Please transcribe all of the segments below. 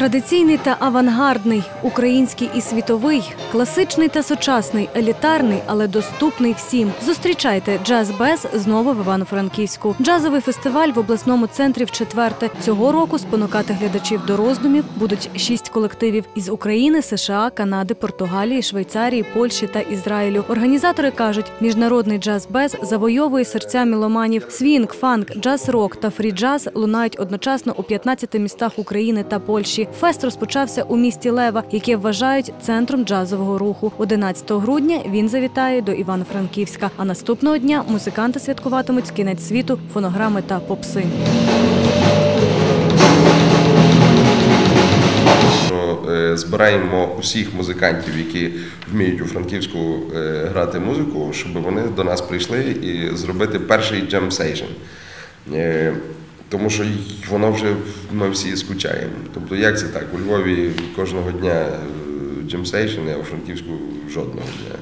Традиційний та авангардний, український і світовий, класичний та сучасний, елітарний, але доступний всім. Зустрічайте джаз без знову в Івано-Франківську. Джазовий фестиваль в обласному центрі в четверте. Цього року спонукати глядачів до роздумів будуть шість колективів із України, США, Канади, Португалії, Швейцарії, Польщі та Ізраїлю. Організатори кажуть, міжнародний джаз без завойовує серця міломанів. Свінг, фанк, джаз-рок та фрі-джаз лунають одночасно у 15 містах України та Польщі. Фест розпочався у місті Лева, яке вважають центром джазового руху. 11 грудня він завітає до Івано-Франківська. А наступного дня музиканти святкуватимуть кінець світу, фонограми та попси. Е, збираємо усіх музикантів, які вміють у Франківську е, грати музику, щоб вони до нас прийшли і зробити перший джем-сейшн. Тому що воно вже ми всі скучаємо. Тобто, як це так? У Львові кожного дня джем-сейшн, а у Франківську жодного дня.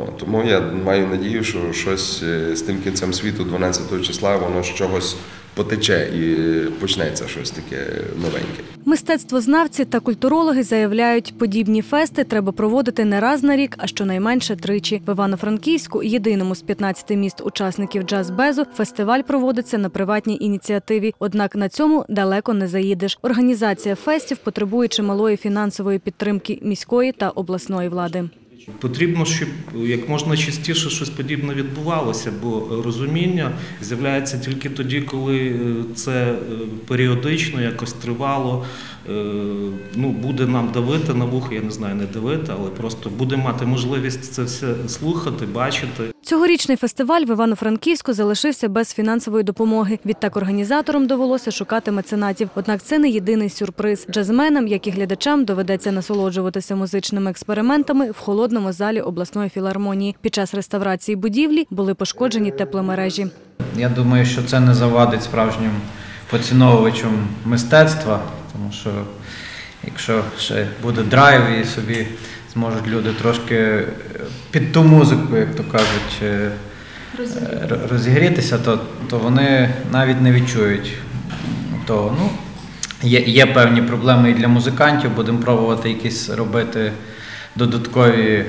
О, тому я маю надію, що щось е, з тим кінцем світу, 12 числа, воно з чогось потече і е, почнеться щось таке новеньке. Мистецтвознавці та культурологи заявляють, подібні фести треба проводити не раз на рік, а щонайменше тричі. В Івано-Франківську, єдиному з 15 міст учасників джаз-безу, фестиваль проводиться на приватній ініціативі. Однак на цьому далеко не заїдеш. Організація фестів потребує чималої фінансової підтримки міської та обласної влади. Потрібно, щоб як можна частіше щось подібне відбувалося, бо розуміння з'являється тільки тоді, коли е, це е, періодично, якось тривало. е, Ну, буде нам давити на вухо, я не знаю, не давити, але просто буде мати можливість це все слухати, бачити. Цьогорічний фестиваль в Івано-Франківську залишився без фінансової допомоги. Відтак організаторам довелося шукати меценатів. Однак це не єдиний сюрприз. Джазменам, як і глядачам, доведеться насолоджуватися музичними експериментами в холодному залі обласної філармонії. Під час реставрації будівлі були пошкоджені тепломережі. Я думаю, що це не завадить справжнім поціновувачам мистецтва, тому що якщо ще буде драйв і собі зможуть люди трошки е, під ту музику, як то кажуть, е, розігрітися, то, то вони навіть не відчують того. Ну, є, є певні проблеми і для музикантів, будемо пробувати якісь робити додаткові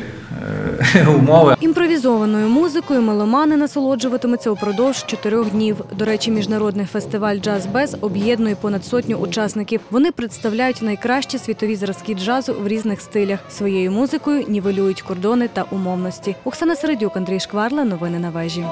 умови. Імпровізованою музикою меломани насолоджуватимуться упродовж чотирьох днів. До речі, міжнародний фестиваль Джаз Без об'єднує понад сотню учасників. Вони представляють найкращі світові зразки джазу в різних стилях. Своєю музикою нівелюють кордони та умовності. Оксана Середюк, Андрій Шкварла. Новини на вежі.